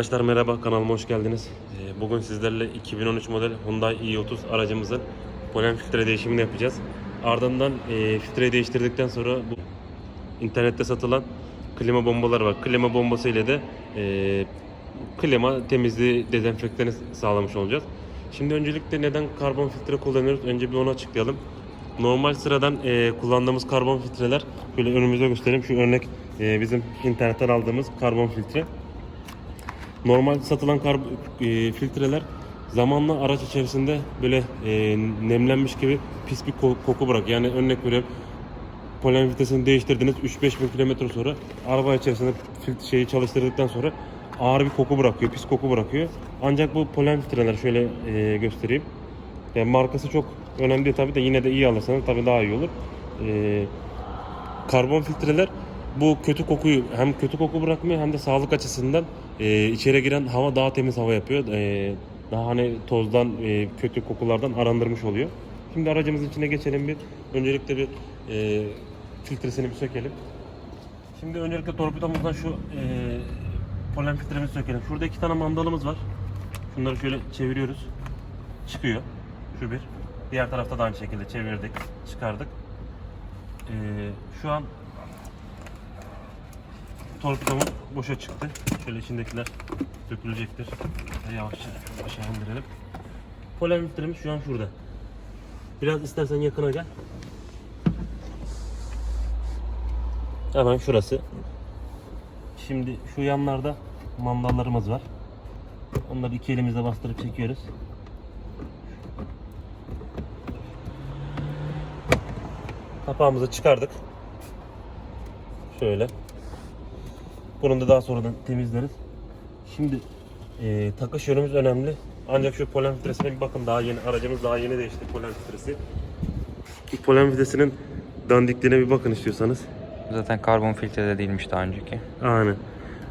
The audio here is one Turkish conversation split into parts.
Arkadaşlar merhaba kanalıma hoş geldiniz. Ee, Bugün sizlerle 2013 model Hyundai i30 aracımızın polen filtre değişimini yapacağız. Ardından e, filtreyi değiştirdikten sonra bu internette satılan klima bombaları var. Klima bombası ile de e, klima temizliği dezenfektanı sağlamış olacağız. Şimdi öncelikle neden karbon filtre kullanıyoruz? Önce bir onu açıklayalım. Normal sıradan e, kullandığımız karbon filtreler şöyle önümüze göstereyim. Şu örnek e, bizim internetten aldığımız karbon filtre. Normal satılan kar- e, filtreler zamanla araç içerisinde böyle e, nemlenmiş gibi pis bir ko- koku bırak. Yani örnek veriyorum polen filtresini değiştirdiniz 3-5 bin kilometre sonra araba içerisinde filtre şeyi çalıştırdıktan sonra ağır bir koku bırakıyor, pis koku bırakıyor. Ancak bu polen filtreler şöyle e, göstereyim. Yani markası çok önemli değil tabii de yine de iyi alırsanız tabii daha iyi olur. E, karbon filtreler bu kötü kokuyu hem kötü koku bırakmıyor hem de sağlık açısından e, içeri giren hava daha temiz hava yapıyor. E, daha hani tozdan, e, kötü kokulardan arındırmış oluyor. Şimdi aracımızın içine geçelim bir. Öncelikle bir e, filtresini bir sökelim. Şimdi öncelikle torpidomuzdan şu e, polen filtremizi sökelim. Şurada iki tane mandalımız var. Şunları şöyle çeviriyoruz. Çıkıyor. Şu bir. Diğer tarafta da aynı şekilde çevirdik, çıkardık. E, şu an torpidomuz boşa çıktı. Şöyle içindekiler dökülecektir. Yavaşça aşağı indirelim. Polen filtremiz şu an şurada. Biraz istersen yakına gel. Hemen şurası. Şimdi şu yanlarda mandallarımız var. Onları iki elimizle bastırıp çekiyoruz. Kapağımızı çıkardık. Şöyle. Bunu da daha sonradan temizleriz. Şimdi e, takış yönümüz önemli. Ancak şu polen filtresine bir bakın daha yeni aracımız daha yeni değişti polen filtresi. Bu polen filtresinin dandikliğine bir bakın istiyorsanız. Zaten karbon filtre de değilmiş daha önceki. Aynen.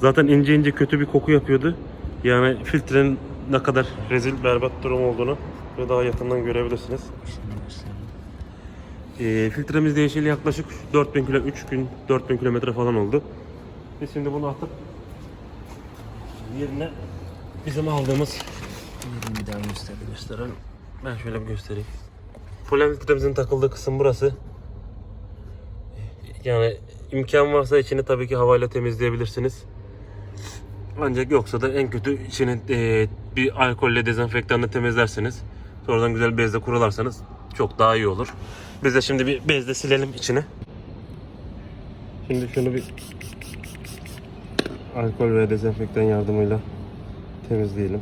Zaten ince ince kötü bir koku yapıyordu. Yani filtrenin ne kadar rezil berbat durum olduğunu ve daha yakından görebilirsiniz. Ee, filtremiz değişeli yaklaşık 4000 kilo 3 gün 4000 kilometre falan oldu. Biz şimdi bunu atıp yerine bizim aldığımız yerini bir daha göster gösterelim. Ben şöyle bir göstereyim. Polen filtremizin takıldığı kısım burası. Yani imkan varsa içini tabii ki havayla temizleyebilirsiniz. Ancak yoksa da en kötü içini e, bir alkolle dezenfektanla temizlersiniz. Sonradan güzel bezle kurularsanız çok daha iyi olur. Biz de şimdi bir bezle silelim içini. Şimdi şunu bir alkol ve dezenfektan yardımıyla temizleyelim.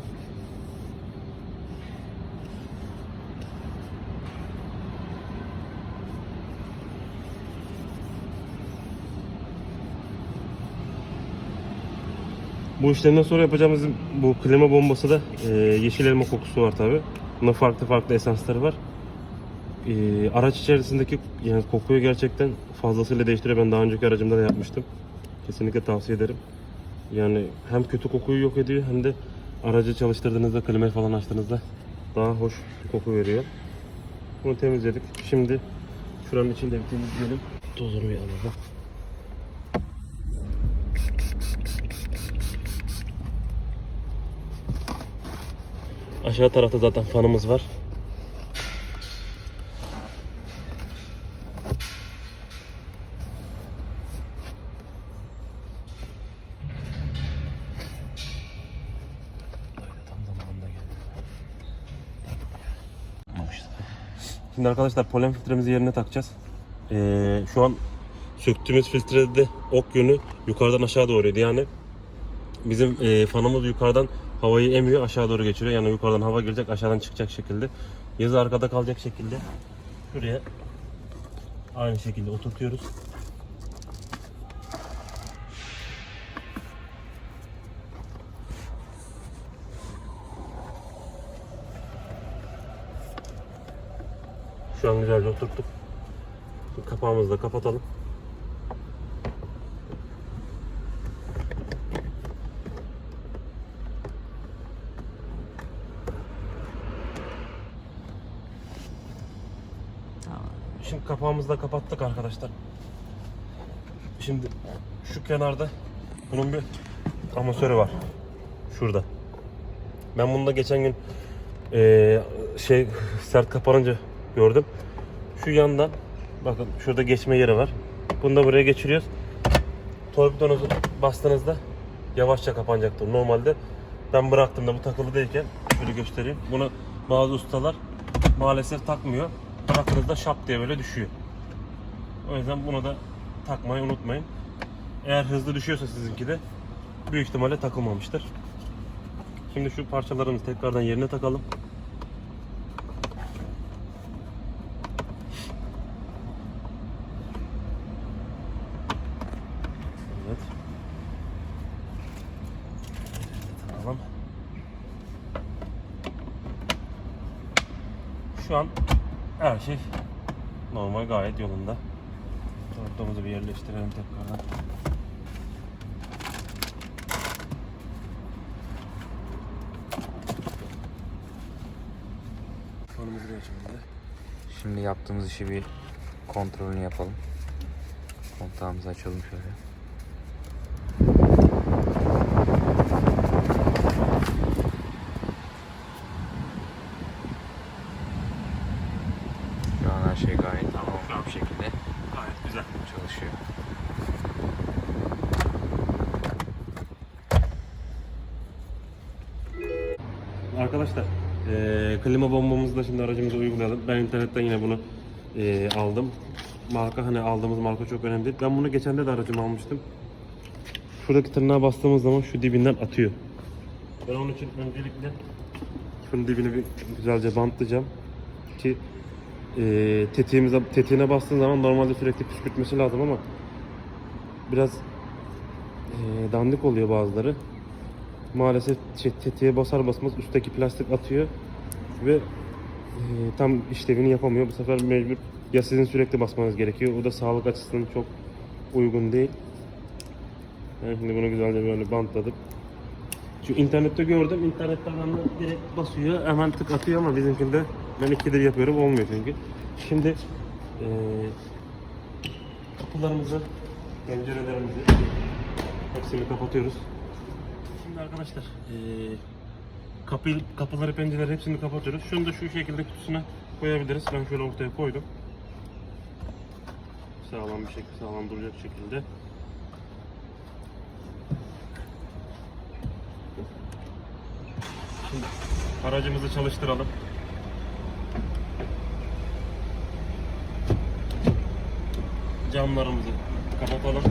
Bu işlemden sonra yapacağımız bu klima bombası da e, yeşil elma kokusu var tabi. Bunda farklı farklı esansları var. E, araç içerisindeki yani kokuyu gerçekten fazlasıyla değiştiriyor. Ben daha önceki aracımda da yapmıştım. Kesinlikle tavsiye ederim. Yani hem kötü kokuyu yok ediyor hem de aracı çalıştırdığınızda klimayı falan açtığınızda daha hoş bir koku veriyor. Bunu temizledik. Şimdi şuranın içinde bir temizleyelim. Tozunu bir alalım. Aşağı tarafta zaten fanımız var. Şimdi arkadaşlar polen filtremizi yerine takacağız. Ee, şu an söktüğümüz filtrede ok yönü yukarıdan aşağı doğruydu. Yani bizim e, fanımız yukarıdan havayı emiyor aşağı doğru geçiriyor. Yani yukarıdan hava girecek aşağıdan çıkacak şekilde. Yazı arkada kalacak şekilde şuraya aynı şekilde oturtuyoruz. An güzelce oturttuk. Şimdi kapağımızı da kapatalım. Şimdi kapağımızı da kapattık arkadaşlar. Şimdi şu kenarda bunun bir amasörü var. Şurada. Ben bunu da geçen gün eee, şey sert kapanınca gördüm. Şu yandan bakın şurada geçme yeri var. Bunu da buraya geçiriyoruz. Torpidonuzu bastığınızda yavaşça kapanacaktır. Normalde ben bıraktığımda bu takılı değilken şöyle göstereyim. Bunu bazı ustalar maalesef takmıyor. Bıraktığınızda şap diye böyle düşüyor. O yüzden bunu da takmayı unutmayın. Eğer hızlı düşüyorsa sizinki de büyük ihtimalle takılmamıştır. Şimdi şu parçalarımızı tekrardan yerine takalım. Evet. Tamam. Şu an her şey normal gayet yolunda. Torpidomuzu bir yerleştirelim tekrardan. Konumuzu bir açalım. Şimdi yaptığımız işi bir kontrolünü yapalım. Kontağımızı açalım şöyle. Her şey gayet normal bir şekilde Gayet güzel. çalışıyor. Arkadaşlar eee, klima bombamızı da şimdi aracımıza uygulayalım. Ben internetten yine bunu eee, aldım. Marka hani aldığımız marka çok önemli değil. Ben bunu geçen de de aracıma almıştım. Şuradaki tırnağa bastığımız zaman şu dibinden atıyor. Ben onun için öncelikle şunun dibini bir güzelce bantlayacağım ki eee tetiğimize, tetiğine bastığın zaman normalde sürekli püskürtmesi lazım ama biraz eee, dandik oluyor bazıları maalesef şey, tetiğe basar basmaz üstteki plastik atıyor ve e, tam işlevini yapamıyor. Bu sefer mecbur ya sizin sürekli basmanız gerekiyor. O da sağlık açısından çok uygun değil. Ben şimdi bunu güzelce böyle bantladık. Şu internette gördüm. İnternetten de direkt basıyor. Hemen tık atıyor ama bizimkinde ben ikidir yapıyorum. Olmuyor çünkü. Şimdi e, kapılarımızı, pencerelerimizi hepsini kapatıyoruz. Şimdi arkadaşlar eee kapı, kapıları pencereleri hepsini kapatıyoruz. Şunu da şu şekilde kutusuna koyabiliriz. Ben şöyle ortaya koydum. Sağlam bir şekilde, sağlam duracak şekilde. Şimdi aracımızı çalıştıralım. Camlarımızı kapatalım.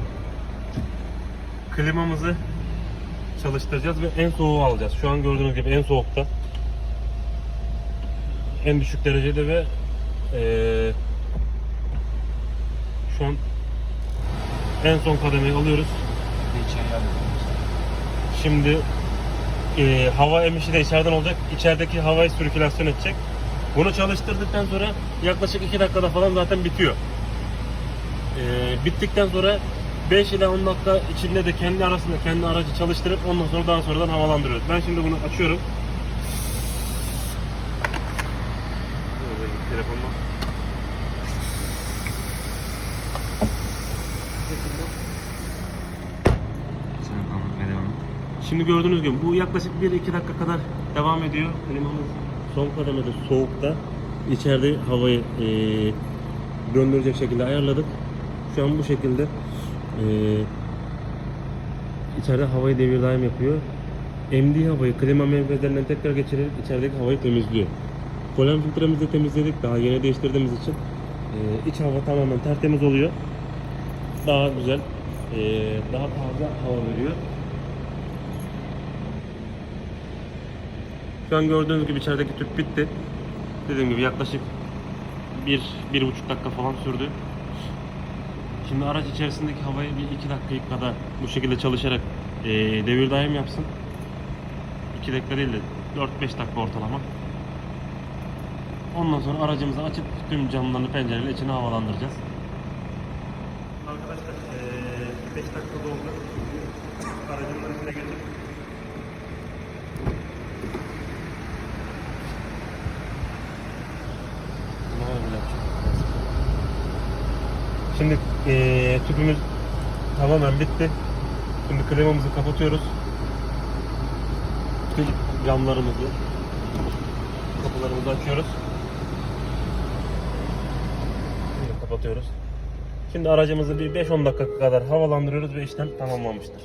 Klimamızı çalıştıracağız ve en soğuğu alacağız. Şu an gördüğünüz gibi en soğukta. En düşük derecede ve eee, şu an en son kademeyi alıyoruz. Şimdi eee, hava emişi de içeriden olacak. İçerideki havayı sirkülasyon edecek. Bunu çalıştırdıktan sonra yaklaşık 2 dakikada falan zaten bitiyor. Eee, bittikten sonra 5 ile 10 dakika içinde de kendi arasında kendi aracı çalıştırıp ondan sonra daha sonradan havalandırıyoruz. Ben şimdi bunu açıyorum. Böyle Şimdi gördüğünüz gibi bu yaklaşık 1-2 dakika kadar devam ediyor. Klimamız son kademede soğukta. İçeride havayı eee gönderecek şekilde ayarladık. Şu an bu şekilde eee içeride havayı devir daim yapıyor. Emdiği havayı klima menfezlerinden tekrar geçirerek içerideki havayı temizliyor. Polen filtremizi temizledik daha yeni değiştirdiğimiz için eee iç hava tamamen tertemiz oluyor. Daha güzel, eee, daha fazla hava veriyor. Şu an gördüğünüz gibi içerideki tüp bitti. Dediğim gibi yaklaşık bir, bir buçuk dakika falan sürdü. Şimdi araç içerisindeki havayı bir iki dakika bu şekilde çalışarak eee devir daim yapsın. 2 dakika değil de 4-5 dakika ortalama. Ondan sonra aracımızı açıp tüm camlarını pencereleri içine havalandıracağız. Arkadaşlar 5 dakika doldu. Aracımızın içine geçip Şimdi eee tüpümüz tamamen bitti. Şimdi klimamızı kapatıyoruz. Bütün camlarımızı, kapılarımızı açıyoruz. Şimdi kapatıyoruz. Şimdi aracımızı bir 5-10 dakika kadar havalandırıyoruz ve işlem tamamlanmıştır.